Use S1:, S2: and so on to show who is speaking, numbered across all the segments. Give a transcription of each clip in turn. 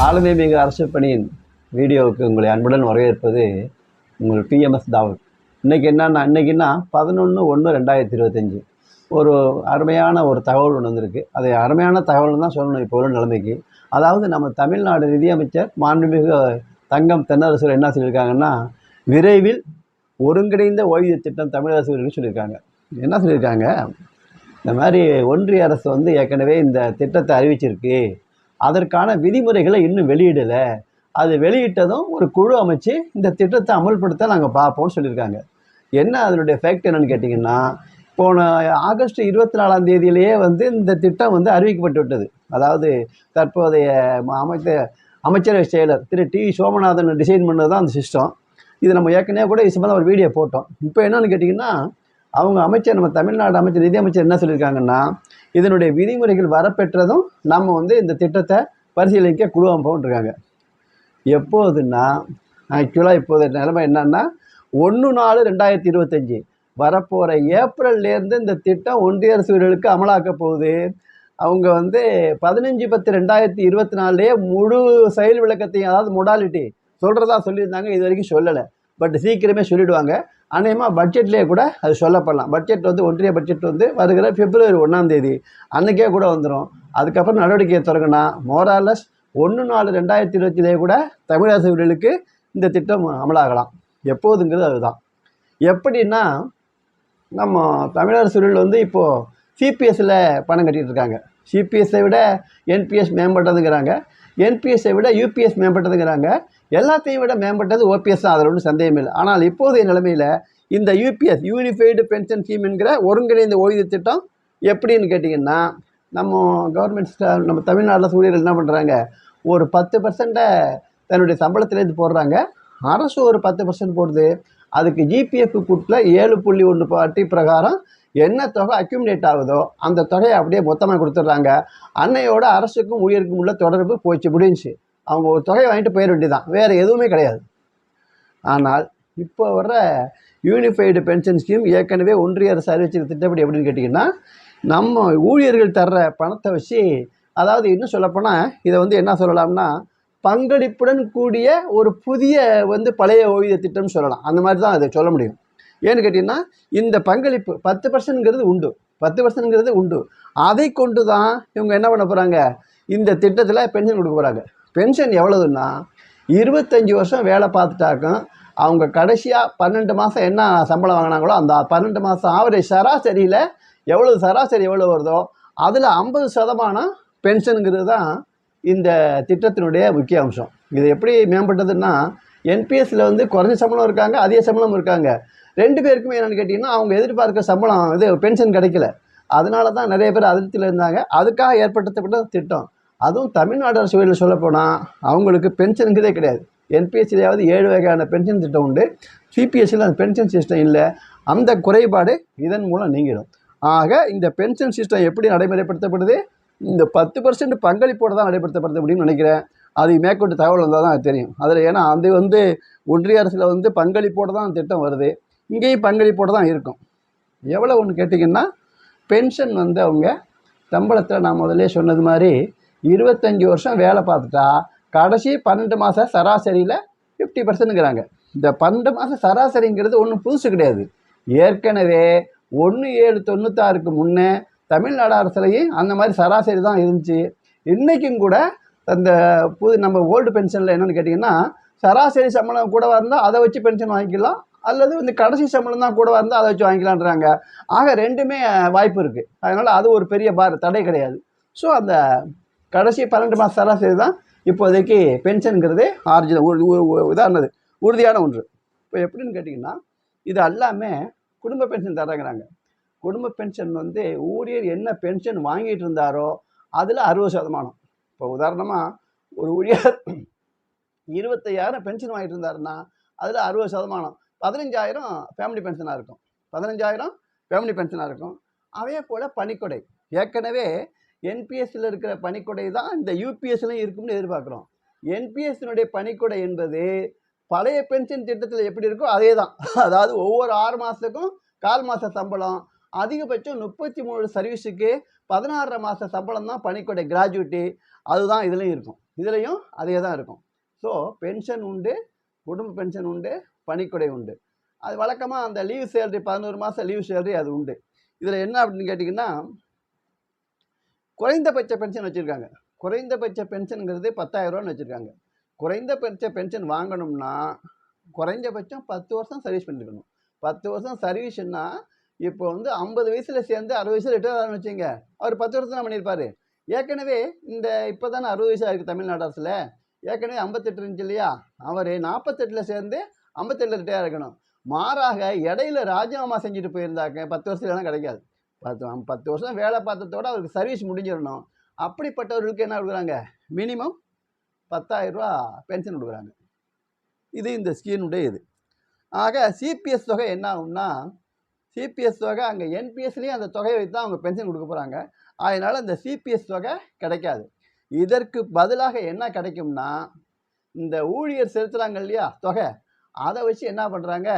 S1: ஆளுமை மிகு அரசு பணியின் வீடியோவுக்கு உங்களை அன்புடன் வரவேற்பது உங்கள் டிஎம்எஸ் தாவல். இன்றைக்கி என்னென்னா இன்றைக்கின்னா பதினொன்று ஒன்று ரெண்டாயிரத்தி இருபத்தஞ்சி. ஒரு அருமையான ஒரு தகவல் ஒன்று வந்திருக்கு. அது அருமையான தகவல் தான் சொல்லணும் இப்போ உள்ள நிலைமைக்கு. அதாவது நம்ம தமிழ்நாடு நிதியமைச்சர் மாண்புமிகு தங்கம் தென்னரசு என்ன சொல்லியிருக்காங்கன்னா விரைவில் ஒருங்கிணைந்த ஓய்வூதிய திட்டம் தமிழக அரசு சொல்லியிருக்காங்க. என்ன சொல்லியிருக்காங்க? இந்த மாதிரி ஒன்றிய அரசு வந்து ஏற்கனவே இந்த திட்டத்தை அறிவிச்சிருக்கு. அதற்கான விதிமுறைகளை இன்னும் வெளியிடலை. அது வெளியிட்டதும் ஒரு குழு அமைச்சு இந்த திட்டத்தை அமல்படுத்த நாங்கள் பார்ப்போம்னு சொல்லியிருக்காங்க. என்ன அதனுடைய ஃபேக்ட் என்னன்னு கேட்டிங்கன்னா போன ஆகஸ்ட் இருபத்தி நாலாம் தேதியிலேயே வந்து இந்த திட்டம் வந்து அறிவிக்கப்பட்டு விட்டது. அதாவது தற்போதைய ம- அமைச்ச அமைச்சரவை செயலர் திரு டி சோமநாதன் டிசைன் பண்ணது தான் அந்த சிஸ்டம் இது நம்ம ஏற்கனவே கூட இது சம்மந்தம் ஒரு வீடியோ போட்டோம். இப்போ என்னன்னு கேட்டிங்கன்னா அவங்க அமைச்சர் நம்ம தமிழ்நாடு அமைச்சர் நிதியமைச்சர் என்ன சொல்லியிருக்காங்கன்னா இதனுடைய விதிமுறைகள் வரப்பெற்றதும் நம்ம வந்து இந்த திட்டத்தை பரிசீலிக்க குழு அமைப்போம்ன்றிருக்காங்க எப்போதுன்னா ஆக்சுவலாக இப்போது நிலைமை என்னன்னா ஒன்று நாலு ரெண்டாயிரத்தி இருபத்தஞ்சி வரப்போகிற ஏப்ரல்லேருந்து இந்த திட்டம் ஒன்றிய அரசு வீடுகளுக்கு அமலாக்க போகுது. அவங்க வந்து பதினஞ்சு பத்து ரெண்டாயிரத்தி இருபத்தி நாலுலேயே முழு செயல் விளக்கத்தையும் அதாவது மொடாலிட்டி சொல்கிறதா சொல்லியிருந்தாங்க இது வரைக்கும் சொல்லலை. பட் சீக்கிரமே சொல்லிவிடுவாங்க அநேகமாக பட்ஜெட்லேயே கூட அது சொல்லப்படலாம். பட்ஜெட் வந்து ஒன்றிய பட்ஜெட் வந்து வருகிற பிப்ரவரி ஒன்றாம் தேதி. அன்றைக்கே கூட வந்துடும் அதுக்கப்புறம் நடவடிக்கையை தொடங்கினா மோராலஸ் ஒன்று நாலு ரெண்டாயிரத்தி இருபத்திலே கூட தமிழக இந்த திட்டம் அமலாகலாம். எப்போதுங்கிறது அதுதான். எப்படின்னா நம்ம தமிழரசுகள் வந்து இப்போது சிபிஎஸ்சில் பணம் கட்டிகிட்டு இருக்காங்க சிபிஎஸ்ஸை விட என்பிஎஸ் மேம்பட்டதுங்கிறாங்க. என்பிஎஸ்ஸை விட யூபிஎஸ் மேம்பட்டதுங்கிறாங்க. எல்லாத்தையும் விட மேம்பட்டது ஓபிஎஸ் தான். அதில் ஒன்றும் சந்தேகம் இல்லை. ஆனால் இப்போதைய நிலைமையில் இந்த யூபிஎஸ் யூனிஃபைடு பென்ஷன் ஸ்கீம் என்கிற ஒருங்கிணைந்த ஓய்வு திட்டம் எப்படின்னு கேட்டிங்கன்னா நம்ம கவர்மெண்ட் நம்ம தமிழ்நாட்டில் ஊழியர்கள் என்ன பண்ணுறாங்க ஒரு பத்து பர்சண்ட்டை தன்னுடைய சம்பளத்திலேருந்து போடுறாங்க. அரசு ஒரு பத்து பர்சன்ட் போடுது. அதுக்கு ஜிபிஎஃப் கூட்டில் ஏழு புள்ளி ஒன்று பாட்டி பிரகாரம் என்ன தொகை அக்யூமிலேட் ஆகுதோ அந்த தொகையை அப்படியே மொத்தமாக கொடுத்துட்றாங்க. அன்னையோட அரசுக்கும் ஊழியருக்கும் உள்ள தொடர்பு போச்சு முடிஞ்சுச்சு அவங்க ஒரு தொகையை வாங்கிட்டு போயிட வேண்டியதான் வேறு எதுவுமே கிடையாது. ஆனால் இப்போ வர்ற யூனிஃபைடு பென்ஷன் ஸ்கீம் ஏற்கனவே ஒன்றிய அரசு அறிவிச்சிருக்க திட்டப்படி எப்படின்னு கேட்டிங்கன்னா நம்ம ஊழியர்கள் தர்ற பணத்தை வச்சு அதாவது இன்னும் சொல்லப்போனால் இதை வந்து என்ன சொல்லலாம்னா பங்களிப்புடன் கூடிய ஒரு புதிய வந்து பழைய ஓய்வூதிய திட்டம்னு சொல்லலாம். அந்த மாதிரி தான் அதை சொல்ல முடியும். ஏன்னு கேட்டிங்கன்னா இந்த பங்களிப்பு பத்து பர்சன்ட்ங்கிறது உண்டு. பத்து பர்சன்ட்ங்கிறது உண்டு. அதை கொண்டு தான் இவங்க என்ன பண்ண போகிறாங்க இந்த திட்டத்தில் பென்ஷன் கொடுக்க போகிறாங்க பென்ஷன் எவ்வளவுன்னா இருபத்தஞ்சி வருஷம் வேலை பார்த்துட்டாக்கும் அவங்க கடைசியாக பன்னெண்டு மாதம் என்ன சம்பளம் வாங்கினாங்களோ அந்த பன்னெண்டு மாதம் ஆவரேஜ் சராசரியில் எவ்வளோ சராசரி எவ்வளோ வருதோ அதில் ஐம்பது சதமானம் பென்ஷனுங்கிறது தான் இந்த திட்டத்தினுடைய முக்கிய அம்சம். இது எப்படி மேம்பட்டதுன்னா என்பிஎஸ்சில் வந்து குறைஞ்ச சம்பளம் இருக்காங்க அதிக சம்பளம் இருக்காங்க. ரெண்டு பேருக்குமே என்னென்னு கேட்டிங்கன்னா அவங்க எதிர்பார்க்க சம்பளம் இது பென்ஷன் கிடைக்கல. அதனால தான் நிறைய பேர் அதிருப்தியில் இருந்தாங்க. அதுக்காக ஏற்படுத்தப்பட்ட திட்டம். அதுவும் தமிழ்நாடு அரசு வழியில் சொல்லப்போனால் அவங்களுக்கு பென்ஷனுங்கிறதே கிடையாது. என்பிஎஸ்சிலையாவது ஏழு வகையான பென்ஷன் திட்டம் உண்டு. சிபிஎஸ்சியில் அந்த பென்ஷன் சிஸ்டம் இல்லை. அந்த குறைபாடு இதன் மூலம் நீங்கிடும். ஆக இந்த பென்ஷன் சிஸ்டம் எப்படி நடைமுறைப்படுத்தப்படுது? இந்த பத்து பர்சன்ட் பங்களிப்போடு தான் நடைமுறைப்படுத்தப்படுத்த முடியும்னு நினைக்கிறேன். அது மேற்கொண்டு தகவல் வந்தால் தான் அது தெரியும். அதில் ஏன்னா அது வந்து ஒன்றிய அரசில் வந்து பங்களிப்போடு தான் திட்டம் வருது. இங்கேயும் பங்களிப்போடு தான் இருக்கும். எவ்வளோ ஒன்று கேட்டிங்கன்னா பென்ஷன் வந்து அவங்க சம்பளத்தில் நான் முதல்ல சொன்னது மாதிரி இருபத்தஞ்சி வருஷம் வேலை பார்த்துட்டா கடைசி பன்னெண்டு மாதம் சராசரியில் ஃபிஃப்டி பர்சன்ட்டுங்கிறாங்க இந்த பன்னெண்டு மாதம் சராசரிங்கிறது ஒன்றும் புதுசு கிடையாது. ஏற்கனவே ஒன்று ஏழு தொண்ணூத்தாறுக்கு முன்னே தமிழ்நாடு அரசுலையும் அந்த மாதிரி சராசரி தான் இருந்துச்சு. இன்றைக்கும் கூட அந்த புது நம்ம ஓல்டு பென்ஷனில் என்னென்னு கேட்டிங்கன்னா சராசரி சம்பளம் கூடவாக இருந்தால் அதை வச்சு பென்ஷன் வாங்கிக்கலாம் அல்லது வந்து கடைசி சம்பளம் தான் கூடவாக இருந்தால் அதை வச்சு வாங்கிக்கலான்றாங்க ஆக ரெண்டுமே வாய்ப்பு இருக்குது அதனால் அது ஒரு பெரிய பார் தடை கிடையாது. ஸோ அந்த கடைசி பன்னெண்டு மாதம் சராசரி தான் இப்போதைக்கு பென்ஷனுங்கிறது ஆர்ஜினல் உதாரணது உறுதியான ஒன்று. இப்போ எப்படின்னு கேட்டிங்கன்னா இது எல்லாமே குடும்ப பென்ஷன் தராங்கிறாங்க குடும்ப பென்ஷன் வந்து ஊழியர் என்ன பென்ஷன் வாங்கிட்டு இருந்தாரோ அதில் அறுபது சதமானம். இப்போ உதாரணமாக ஒரு ஊழியர் இருபத்தையாயிரம் பென்ஷன் வாங்கிட்டு இருந்தாருன்னா அதில் அறுபது சதமானம். பதினஞ்சாயிரம் ஃபேமிலி பென்ஷனாக இருக்கும். பதினஞ்சாயிரம் ஃபேமிலி பென்ஷனாக இருக்கும். அதே போல் பணிக்கொடை. ஏற்கனவே என்பிஎஸ்சில் இருக்கிற பணிக்கொடை தான் இந்த யூபிஎஸ்லையும் இருக்கும்னு எதிர்பார்க்குறோம். என்பிஎஸ்னுடைய பணிக்கொடை என்பது பழைய பென்ஷன் திட்டத்தில் எப்படி இருக்கோ அதே தான் அதாவது ஒவ்வொரு ஆறு மாதத்துக்கும் கால் மாத சம்பளம் அதிகபட்சம் முப்பத்தி மூணு சர்வீஸுக்கு பதினாறரை மாத சம்பளம் தான் பணிக்கொடை கிராஜுவிட்டி அதுதான் இதுலேயும் இருக்கும். இதுலேயும் அதே தான் இருக்கும். ஸோ பென்ஷன் உண்டு குடும்ப பென்ஷன் உண்டு பணிக்கொடை உண்டு. அது வழக்கமாக அந்த லீவ் சேலரி பதினோரு மாதம் லீவ் சேலரி அது உண்டு. இதில் என்ன அப்படின்னு கேட்டிங்கன்னா குறைந்தபட்ச பென்ஷன் வச்சுருக்காங்க. குறைந்தபட்ச பென்ஷனுங்கிறது பத்தாயிரரூவான்னு வச்சுருக்காங்க. குறைந்தபட்ச பென்ஷன் வாங்கணும்னா குறைஞ்சபட்சம் பத்து வருஷம் சர்வீஸ் பண்ணிருக்கணும் பத்து வருஷம் சர்வீஸ்னா இப்போ வந்து ஐம்பது வயசில் சேர்ந்து அறுபது வயசில் ரிட்டையர் ஆகணும்னு வச்சுங்க அவர் பத்து வருஷம் தான் பண்ணியிருப்பார். ஏற்கனவே இந்த இப்போ தானே அறுபது வயசாக இருக்குது தமிழ்நாடு அரசில். ஏற்கனவே ஐம்பத்தெட்டு இருந்துச்சு இல்லையா? அவர் நாற்பத்தெட்டில் சேர்ந்து ஐம்பத்தெட்டில் ரிட்டையர் இருக்கணும் மாறாக இடையில ராஜினாமா செஞ்சுட்டு போயிருந்தாக்க பத்து வருஷத்துலலாம் கிடைக்காது. பத்து பத்து வருஷம் வேலை பார்த்ததோட அவருக்கு சர்வீஸ் முடிஞ்சிடணும். அப்படிப்பட்டவர்களுக்கு என்ன கொடுக்குறாங்க? மினிமம் பத்தாயிரரூபா பென்ஷன் கொடுக்குறாங்க. இது இந்த ஸ்கீனுடைய இது. ஆக சிபிஎஸ் தொகை என்ன ஆகும்னா சிபிஎஸ் தொகை அங்கே என்பிஎஸ்லேயும் அந்த தொகையை வைத்து தான் அவங்க பென்ஷன் கொடுக்க போகிறாங்க அதனால் அந்த சிபிஎஸ் தொகை கிடைக்காது. இதற்கு பதிலாக என்ன கிடைக்கும்னா இந்த ஊழியர் செலுத்துகிறாங்க இல்லையா தொகை. அதை வச்சு என்ன பண்ணுறாங்க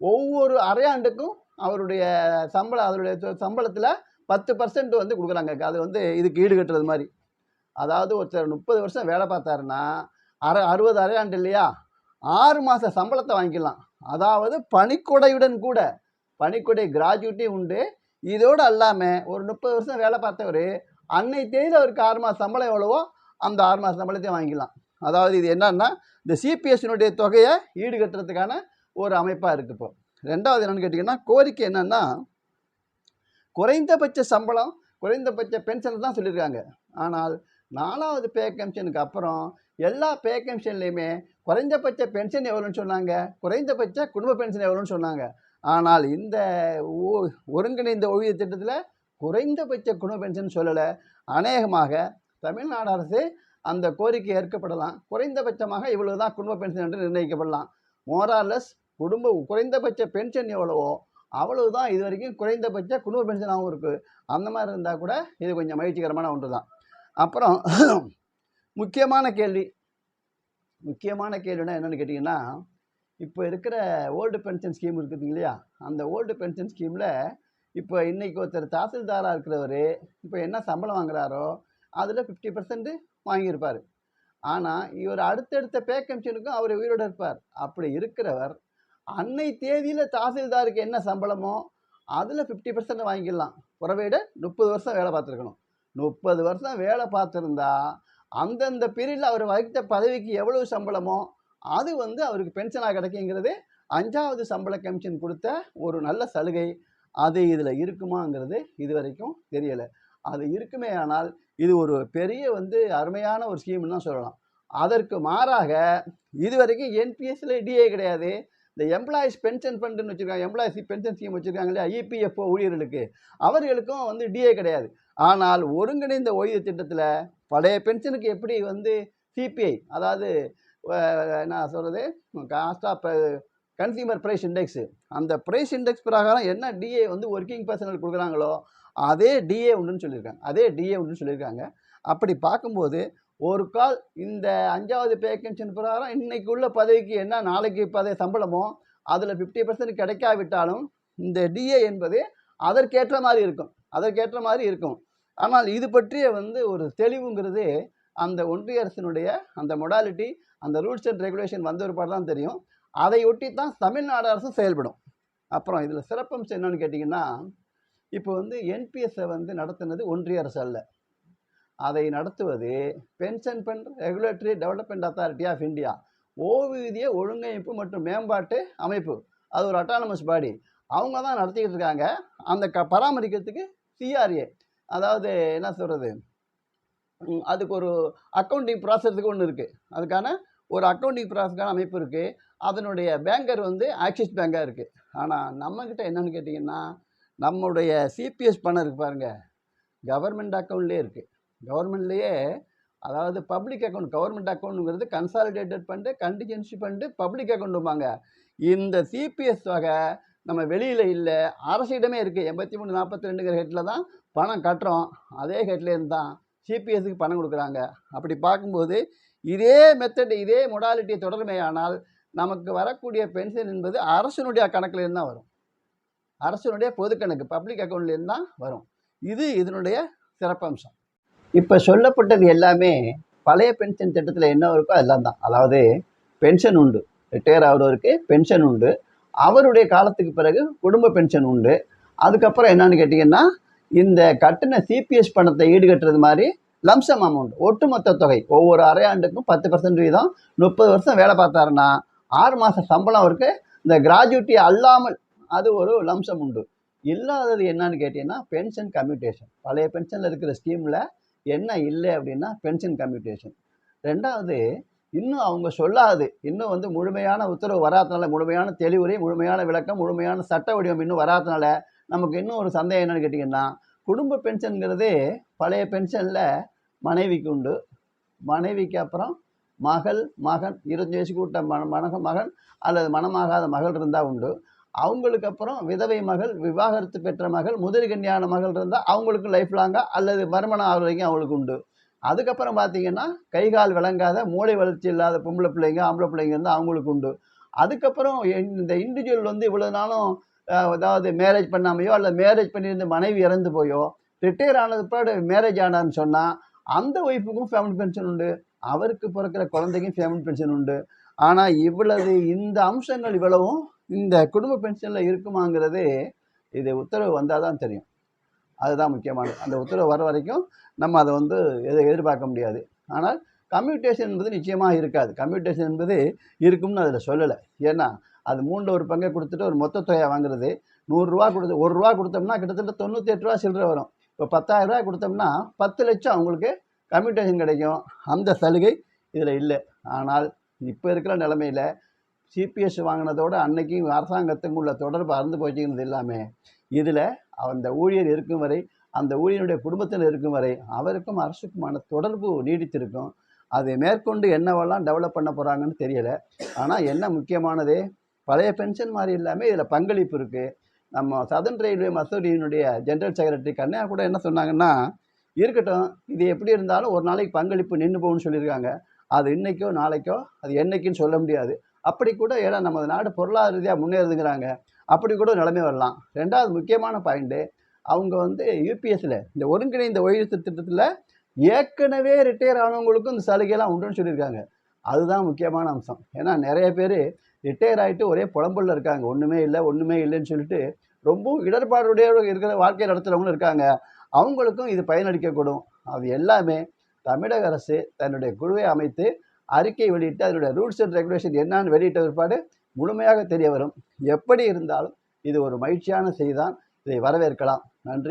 S1: ஒவ்வொரு அரையாண்டுக்கும் அவருடைய சம்பளம் அவருடைய சம்பளத்தில் பத்து பர்சன்ட் வந்து கொடுக்குறாங்க அது வந்து இதுக்கு ஈடு கட்டுறது மாதிரி. அதாவது ஒருத்தர் முப்பது வருஷம் வேலை பார்த்தாருன்னா அரை அறுபது அரையாண்டு இல்லையா? ஆறு மாத சம்பளத்தை வாங்கிக்கலாம். அதாவது பனிக்கொடையுடன் கூட பனிக்கொடை கிராஜுவிட்டி உண்டு. இதோடு அல்லாமல் ஒரு முப்பது வருஷம் வேலை பார்த்தவர் அன்னை தேதி அவருக்கு ஆறு மாத சம்பளம் எவ்வளவோ அந்த ஆறு மாத சம்பளத்தையும் வாங்கிக்கலாம். அதாவது இது என்னன்னா இந்த சிபிஎஸ்னுடைய தொகையை ஈடு கட்டுறதுக்கான ஒரு அமைப்பாக இருக்குது இப்போ. ரெண்டாவது என்னென்னு கேட்டிங்கன்னா கோரிக்கை என்னென்னா குறைந்தபட்ச சம்பளம் குறைந்தபட்ச பென்ஷன் தான் சொல்லியிருக்காங்க. ஆனால் நாலாவது பே கமிஷனுக்கு அப்புறம் எல்லா பே கமிஷன்லேயுமே குறைந்தபட்ச பென்ஷன் எவ்வளோன்னு சொன்னாங்க குறைந்தபட்ச குடும்ப பென்ஷன் எவ்வளோன்னு சொன்னாங்க. ஆனால் இந்த ஓ- ஒருங்கிணைந்த ஓய்வு திட்டத்தில் குறைந்தபட்ச குடும்ப பென்ஷன் சொல்லலை. அநேகமாக தமிழ்நாடு அரசு அந்த கோரிக்கை ஏற்கப்படலாம். குறைந்தபட்சமாக இவ்வளவு தான் குடும்ப பென்ஷன் என்று நிர்ணயிக்கப்படலாம். மோரார்லெஸ் குடும்ப குறைந்தபட்ச பென்ஷன் எவ்வளவோ அவ்வளவு தான் இது வரைக்கும் குறைந்தபட்ச குடும்ப பென்ஷனாகவும் இருக்குது அந்த மாதிரி இருந்தால் கூட இது கொஞ்சம் மகிழ்ச்சிகரமான ஒன்று தான் அப்புறம் முக்கியமான கேள்வி. முக்கியமான கேள்வினா என்னென்னு கேட்டிங்கன்னா இப்போ இருக்கிற ஓல்டு பென்ஷன் ஸ்கீம் இருக்குது இல்லையா? அந்த ஓல்டு பென்ஷன் ஸ்கீமில் இப்போ இன்றைக்கி ஒருத்தர் தாசில்தாராக இருக்கிறவர் இப்போ என்ன சம்பளம் வாங்குறாரோ அதில் ஃபிஃப்டி பர்சன்ட் வாங்கியிருப்பார். ஆனால் இவர் அடுத்தடுத்த பே கமிஷனுக்கும் அவர் உயிரோடு இருப்பார். அப்படி இருக்கிறவர் அன்னை தேதியில் தாசில்தாருக்கு என்ன சம்பளமோ அதில் ஃபிஃப்டி பர்சன்ட் வாங்கிடலாம். புறவையிட முப்பது வருஷம் வேலை பார்த்துருக்கணும். முப்பது வருஷம் வேலை பார்த்துருந்தா அந்தந்த பீரியடில் அவர் வகித்த பதவிக்கு எவ்வளவு சம்பளமோ அது வந்து அவருக்கு பென்ஷனாக கிடைக்குங்கிறது அஞ்சாவது சம்பள கமிஷன் கொடுத்த ஒரு நல்ல சலுகை. அது இதில் இருக்குமாங்கிறது இது வரைக்கும் தெரியலை. அது இருக்குமே ஆனால் இது ஒரு பெரிய வந்து அருமையான ஒரு ஸ்கீம்னு தான் சொல்லலாம். அதற்கு மாறாக இது வரைக்கும் என்பிஎஸ்சில் டிஏ கிடையாது. இந்த எம்ப்ளாயிஸ் பென்ஷன் ஃபண்டுன்னு வச்சுருக்காங்க எம்ப்ளாயிஸ் பென்ஷன் ஸ்கீம் வச்சுருக்காங்க இல்லையா இபிஎஃப்ஓ ஊழியர்களுக்கு. அவர்களுக்கும் வந்து டிஏ கிடையாது. ஆனால் ஒருங்கிணைந்த ஓய்வு திட்டத்தில் பழைய பென்ஷனுக்கு எப்படி வந்து சிபிஐ அதாவது என்ன சொல்கிறது cost of consumer price index அந்த ப்ரைஸ் இண்டெக்ஸ் பிரகாரம் என்ன டிஏ வந்து ஒர்க்கிங் பர்சனல் கொடுக்குறாங்களோ அதே டிஏ உண்டுன்னு சொல்லியிருக்காங்க. அதே டிஏ உண்டுன்னு சொல்லியிருக்காங்க. அப்படி பார்க்கும்போது ஒரு கால் இந்த அஞ்சாவது பே பிரகாரம் இன்னைக்கு உள்ள பதவிக்கு என்ன? நாளைக்கு பதவி சம்பளமோ? அதில் ஃபிஃப்டி பர்சன்ட் கிடைக்காவிட்டாலும் இந்த டிஏ என்பது அதற்கேற்ற மாதிரி இருக்கும். அதற்கேற்ற மாதிரி இருக்கும். ஆனால் இது பற்றிய வந்து ஒரு தெளிவுங்கிறது அந்த ஒன்றிய அரசினுடைய அந்த மொடாலிட்டி அந்த ரூல்ஸ் அண்ட் ரெகுலேஷன் வந்த ஒரு தான் தெரியும். அதை ஒட்டி தான் தமிழ்நாடு அரசும் செயல்படும். அப்புறம் இதில் சிறப்பம்சம் என்னன்னு கேட்டிங்கன்னா இப்போ வந்து என்பிஎஸ்ஸை வந்து நடத்துனது ஒன்றிய அரசு அல்ல. அதை நடத்துவது pension fund regulatory development authority of India ஓய்வூதிய ஒழுங்கமைப்பு மற்றும் மேம்பாட்டு அமைப்பு. அது ஒரு அட்டானமஸ் பாடி அவங்க தான் நடத்திக்கிட்டு இருக்காங்க. அந்த க பராமரிக்கிறதுக்கு சிஆர்ஏ அதாவது என்ன சொல்கிறது அதுக்கு ஒரு அக்கௌண்டிங் ப்ராசஸுக்கு ஒன்று இருக்குது அதுக்கான ஒரு அக்கௌண்டிங் ப்ராசஸ்க்கான அமைப்பு இருக்குது அதனுடைய பேங்கர் வந்து ஆக்சிஸ் பேங்காக இருக்குது ஆனால் நம்மக்கிட்ட என்னென்னு கேட்டிங்கன்னா நம்முடைய சிபிஎஸ் பணம் இருக்குது பாருங்கள் கவர்மெண்ட் அக்கௌண்ட்லேயே இருக்குது கவர்மெண்ட்லேயே அதாவது public account government அக்கௌண்ட்டுங்கிறது consolidated fund contingency fund public அக்கௌண்ட்டுமாங்க இந்த சிபிஎஸ் வகை நம்ம வெளியில் இல்லை அரசிடமே இருக்குது எண்பத்தி மூணு நாற்பத்தி ரெண்டுங்கிற ஹெட்டில் தான் பணம் கட்டுறோம். அதே ஹெட்லேருந்து தான் சிபிஎஸ்க்கு பணம் கொடுக்குறாங்க. அப்படி பார்க்கும்போது இதே மெத்தட் இதே மொடாலிட்டியை தொடருமே ஆனால் நமக்கு வரக்கூடிய பென்ஷன் என்பது அரசனுடைய கணக்குலேருந்து தான் வரும். அரசனுடைய பொது கணக்கு பப்ளிக் அக்கௌண்ட்லேருந்து தான் வரும். இது இதனுடைய சிறப்பம்சம். இப்போ சொல்லப்பட்டது எல்லாமே பழைய பென்ஷன் திட்டத்தில் என்ன இருக்கோ அதெல்லாம் தான். அதாவது பென்ஷன் உண்டு ரிட்டையர் ஆகிறவருக்கு பென்ஷன் உண்டு அவருடைய காலத்துக்கு பிறகு குடும்ப பென்ஷன் உண்டு. அதுக்கப்புறம் என்னன்னு கேட்டிங்கன்னா இந்த கட்டின சிபிஎஸ் பணத்தை ஈடுகட்டுறது மாதிரி லம்சம் அமௌண்ட் ஒட்டுமொத்த தொகை ஒவ்வொரு அரையாண்டுக்கும் பத்து பர்சன்ட் வீதம் முப்பது வருஷம் வேலை பார்த்தாருன்னா ஆறு மாதம் சம்பளம் அவருக்கு இந்த கிராஜுவிட்டி அல்லாமல் அது ஒரு லம்சம் உண்டு. இல்லாதது என்னன்னு கேட்டிங்கன்னா பென்ஷன் கம்யூட்டேஷன் பழைய பென்ஷனில் இருக்கிற ஸ்கீமில் என்ன இல்லை அப்படின்னா பென்ஷன் கம்யூட்டேஷன் ரெண்டாவது இன்னும் அவங்க சொல்லாது. இன்னும் வந்து முழுமையான உத்தரவு வராதனால முழுமையான தெளிவுரை முழுமையான விளக்கம் முழுமையான சட்ட வடிவம் இன்னும் வராதனால நமக்கு இன்னும் ஒரு சந்தேகம் என்னன்னு கேட்டிங்கன்னா குடும்ப பென்ஷனுங்கிறதே பழைய பென்ஷனில் மனைவிக்கு உண்டு. மனைவிக்கு அப்புறம் மகள் மகன் இருபத்தஞ்சு வயசுக்கு கூட்ட மன மனக மகன் அல்லது மனமாகாத மகள் இருந்தால் உண்டு. அவங்களுக்கு அப்புறம் விதவை மகள் விவாகரத்து பெற்ற மகள் முதற்கன்னியான மகள் இருந்தால் அவங்களுக்கு லைஃப் லாங்காக அல்லது மறுமணம் ஆகிறவரைக்கும் அவங்களுக்கு உண்டு. அதுக்கப்புறம் பார்த்தீங்கன்னா கை கால் விளங்காத மூளை வளர்ச்சி இல்லாத பொம்பளை பிள்ளைங்க ஆம்பளை பிள்ளைங்க இருந்தால் அவங்களுக்கு உண்டு. அதுக்கப்புறம் இந்த இண்டிவிஜுவல் வந்து இவ்வளோ நாளும் அதாவது மேரேஜ் பண்ணாமையோ அல்லது மேரேஜ் பண்ணியிருந்த மனைவி இறந்து போயோ ரிட்டையர் ஆனது பிறகு மேரேஜ் ஆனான்னு சொன்னால் அந்த ஒய்ஃபுக்கும் ஃபேமிலி பென்ஷன் உண்டு. அவருக்கு பிறக்கிற குழந்தைக்கும் ஃபேமிலி பென்ஷன் உண்டு. ஆனால் இவ்வளவு இந்த அம்சங்கள் இவ்வளவும் இந்த குடும்ப பென்ஷனில் இருக்குமாங்கிறது இது உத்தரவு வந்தால் தான் தெரியும். அதுதான் முக்கியமானது. அந்த உத்தரவு வர வரைக்கும் நம்ம அதை வந்து எதை எதிர்பார்க்க முடியாது. ஆனால் கம்யூட்டேஷன் என்பது நிச்சயமாக இருக்காது. கம்யூட்டேஷன் என்பது இருக்கும்னு அதில் சொல்லலை. ஏன்னா அது மூணில் ஒரு பங்கை கொடுத்துட்டு ஒரு மொத்த தொகையை வாங்குறது நூறுரூவா கொடுத்து ஒரு ரூபா கொடுத்தோம்னா கிட்டத்தட்ட தொண்ணூற்றி எட்டு ரூபா சில்லறை வரும். இப்போ பத்தாயிரம் ரூபாய் கொடுத்தோம்னா பத்து லட்சம் அவங்களுக்கு கம்யூட்டேஷன் கிடைக்கும். அந்த சலுகை இதில் இல்லை. ஆனால் இப்போ இருக்கிற நிலமையில் சிபிஎஸ் வாங்கினதோட அன்னைக்கும் அரசாங்கத்துக்கும் உள்ள தொடர்பு அறந்து போச்சுங்கிறது எல்லாமே. இதில் அந்த ஊழியர் இருக்கும் வரை அந்த ஊழியருடைய குடும்பத்தில் இருக்கும் வரை அவருக்கும் அரசுக்குமான தொடர்பு நீடித்திருக்கும். அதை மேற்கொண்டு என்னவெல்லாம் டெவலப் பண்ண போகிறாங்கன்னு தெரியலை. ஆனால் என்ன முக்கியமானது? பழைய பென்ஷன் மாதிரி இல்லாமல் இதில் பங்களிப்பு இருக்குது நம்ம சதன் ரயில்வே மசூரியினுடைய ஜென்ரல் செக்ரட்டரி கண்ணா கூட என்ன சொன்னாங்கன்னா இருக்கட்டும் இது எப்படி இருந்தாலும் ஒரு நாளைக்கு பங்களிப்பு நின்று போகணும்னு சொல்லியிருக்காங்க. அது இன்னைக்கோ நாளைக்கோ அது என்னைக்குன்னு சொல்ல முடியாது. அப்படி கூட ஏன்னா நமது நாடு பொருளாதார ரீதியாக முன்னேறுதுங்கிறாங்க. அப்படி கூட நிலைமை வரலாம். ரெண்டாவது முக்கியமான பாயிண்ட்டு அவங்க வந்து யூபிஎஸ்சில் இந்த ஒருங்கிணைந்த ஓய்வு திட்டத்தில் ஏற்கனவே ரிட்டையர் ஆனவங்களுக்கும் இந்த சலுகையெல்லாம் உண்டுன்னு சொல்லியிருக்காங்க. அதுதான் முக்கியமான அம்சம். ஏன்னா நிறைய பேர் ரிட்டையர் ஆகிட்டு ஒரே புலம்புல இருக்காங்க. ஒன்றுமே இல்லை ஒன்றுமே இல்லைன்னு சொல்லிட்டு ரொம்பவும் இடர்பாடுடைய இருக்கிற வாழ்க்கை நடத்துகிறவங்களும் இருக்காங்க. அவங்களுக்கும் இது பயனளிக்கக்கூடும். அது எல்லாமே தமிழக அரசு தன்னுடைய குழுவை அமைத்து அறிக்கை வெளியிட்டு அதனுடைய ரூல்ஸ் அண்ட் ரெகுலேஷன் என்னன்னு வெளியிட்ட பிற்பாடு முழுமையாக தெரிய வரும். எப்படி இருந்தாலும் இது ஒரு மகிழ்ச்சியான செய்தி தான் இதை வரவேற்கலாம். நன்றி.